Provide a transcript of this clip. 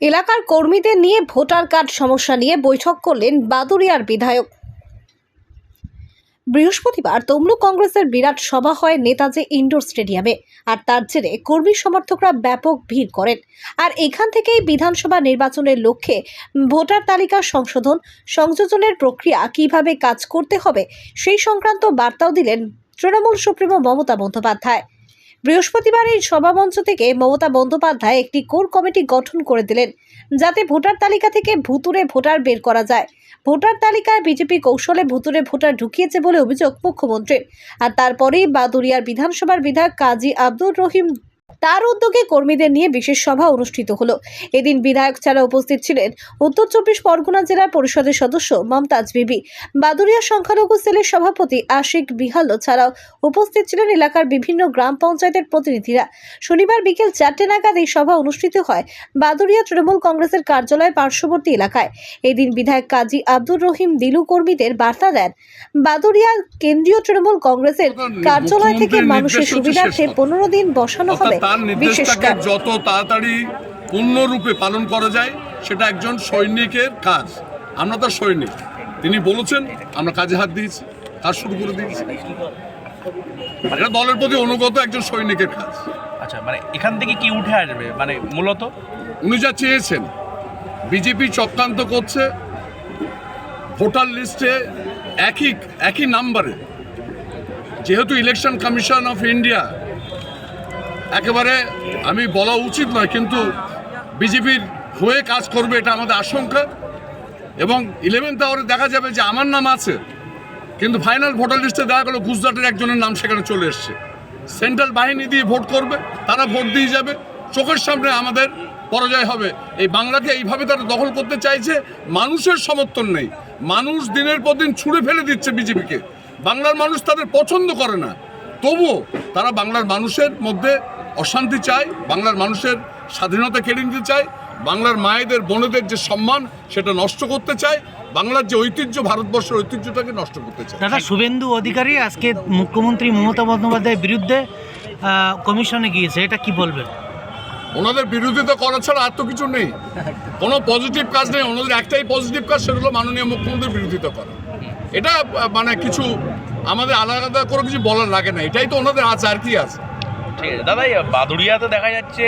এলাকার কর্মীদের নিয়ে ভোটার কার্ড সমস্যা নিয়ে বৈঠক করলেন বাদুরিয়ার বিধায়ক। বৃহস্পতিবার তমলুক কংগ্রেসের বিরাট সভা হয় নেতাজি ইনডোর স্টেডিয়ামে আর তার জেরে কর্মী সমর্থকরা ব্যাপক ভিড় করেন। আর এখান থেকেই বিধানসভা নির্বাচনের লক্ষ্যে ভোটার তালিকা সংশোধন, সংযোজনের প্রক্রিয়া কীভাবে কাজ করতে হবে সেই সংক্রান্ত বার্তাও দিলেন তৃণমূল সুপ্রিমো মমতা বন্দ্যোপাধ্যায়। বৃহস্পতিবার এই সভামঞ্চ থেকে মমতা বন্দ্যোপাধ্যায় একটি কোর কমিটি গঠন করে দিলেন, যাতে ভোটার তালিকা থেকে ভুতুরে ভোটার বের করা যায়। ভোটার তালিকায় বিজেপি কৌশলে ভুতুরে ভোটার ঢুকিয়েছে বলে অভিযোগ মুখ্যমন্ত্রীর। আর তারপরেই বাদুরিয়ার বিধানসভার বিধায়ক কাজী আব্দুর রহিম তার উদ্যোগে কর্মীদের নিয়ে বিশেষ সভা অনুষ্ঠিত হলো। এদিন বিধায়ক ছাড়া উপস্থিত ছিলেন উত্তর চব্বিশ পরগনা জেলা পরিষদের সদস্য মমতাজ বিবি। বাদুরিয়া সংখ্যালঘু সেলের সভাপতি আশিক বিহালো ছাড়াও উপস্থিত ছিলেন এলাকার বিভিন্ন গ্রাম পঞ্চায়েতের প্রতিনিধিরা। শনিবার বিকেল চারটে নাগাদ এই সভা অনুষ্ঠিত হয় বাদুরিয়া তৃণমূল কংগ্রেসের কার্যালয় পার্শ্ববর্তী এলাকায়। এদিন বিধায়ক কাজী আব্দুর রহিম দিলু কর্মীদের বার্তা দেন। বাদুরিয়া কেন্দ্রীয় তৃণমূল কংগ্রেসের কার্যালয় থেকে মানুষের সুবিধার্থে পনেরো দিন বসানো হবে। তার নির্দেশটাকে যত তাড়াতাড়ি পূর্ণরূপে পালন করা যায় সেটা একজন সৈনিকের কাজ। আমরা তার সৈনিক। তিনি বলেছেন আমরা কাজে হাত দিয়েছি কাজ শুরু করে দিয়েছি। এটা দলের প্রতি অনুগত একজন সৈনিকের কাজ। আচ্ছা মানে এখান থেকে কি উঠে আসবে? মানে মূলত? উনি যা চেয়েছেন বিজেপি চক্রান্ত করছে ভোটার লিস্টে একই একই নাম্বারে। যেহেতু ইলেকশন কমিশন অফ ইন্ডিয়া একেবারে আমি বলা উচিত নয়, কিন্তু বিজেপির হয়ে কাজ করবে এটা আমাদের আশঙ্কা। এবং ইলেভেন্থ আওয়ারে দেখা যাবে যে আমার নাম আছে, কিন্তু ফাইনাল ভোটার লিস্টে দেখা গেলো গুজরাটের একজনের নাম সেখানে চলে এসছে। সেন্ট্রাল বাহিনী দিয়ে ভোট করবে, তারা ভোট দিয়ে যাবে। চোখের সামনে আমাদের পরাজয় হবে। এই বাংলাকে এইভাবে তারা দখল করতে চাইছে, মানুষের সমর্থন নেই। মানুষ দিনের পর দিন ছুঁড়ে ফেলে দিচ্ছে বিজেপিকে। বাংলার মানুষ তাদের পছন্দ করে না। তবুও তারা বাংলার মানুষের মধ্যে অশান্তি চায় বাংলার মানুষের স্বাধীনতা কেড়ে নিতে চায় বাংলার মায়েদের বোনেদের যে সম্মান সেটা নষ্ট করতে চায় বাংলার যে ঐতিহ্য ভারতবর্ষের ঐতিহ্যটাকে নষ্ট করতে চায়। দাদা শুভেন্দু অধিকারী আজকে মুখ্যমন্ত্রী মমতা বন্দ্যোপাধ্যায়ের বিরুদ্ধে কমিশনে গিয়েছে এটা কি বলবেন? ওনাদের বিরোধিতা করা ছাড়া আর তো কিছু নেই। কোনো পজিটিভ কাজ নেই ওনাদের একটাই পজিটিভ কাজ সেটা হলো মাননীয় মুখ্যমন্ত্রীর বিরোধিতা করা। এটা মানে কিছু আমাদের আলাদা করে কিছু বলার লাগে না এটাই তো ওনাদের আছে আর কি আছে? ঠিক আছে। দাদা বাদুড়িয়াতে দেখা যাচ্ছে